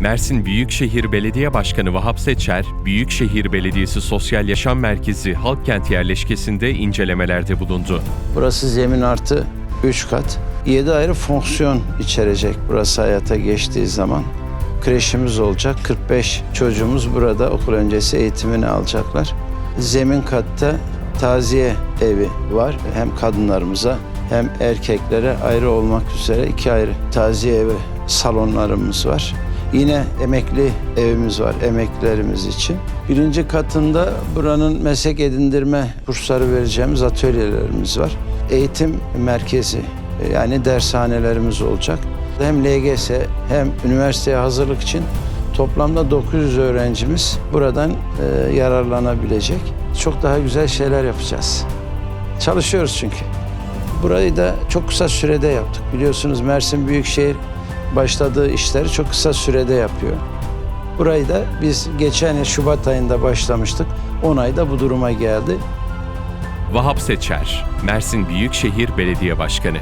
Mersin Büyükşehir Belediye Başkanı Vahap Seçer, Büyükşehir Belediyesi Sosyal Yaşam Merkezi Halkkent yerleşkesinde incelemelerde bulundu. Burası zemin artı 3 kat. 7 ayrı fonksiyon içerecek burası hayata geçtiği zaman. Kreşimiz olacak. 45 çocuğumuz burada okul öncesi eğitimini alacaklar. Zemin katta taziye evi var. Hem kadınlarımıza hem erkeklere ayrı olmak üzere iki ayrı taziye evi salonlarımız var. Yine emekli evimiz var emeklilerimiz için. Birinci katında buranın meslek edindirme kursları vereceğimiz atölyelerimiz var. Eğitim merkezi yani dershanelerimiz olacak. Hem LGS hem üniversiteye hazırlık için toplamda 900 öğrencimiz buradan e, yararlanabilecek. Çok daha güzel şeyler yapacağız. Çalışıyoruz çünkü. Burayı da çok kısa sürede yaptık. Biliyorsunuz Mersin Büyükşehir başladığı işleri çok kısa sürede yapıyor. Burayı da biz geçen yıl Şubat ayında başlamıştık. 10 ayda bu duruma geldi. Vahap Seçer, Mersin Büyükşehir Belediye Başkanı.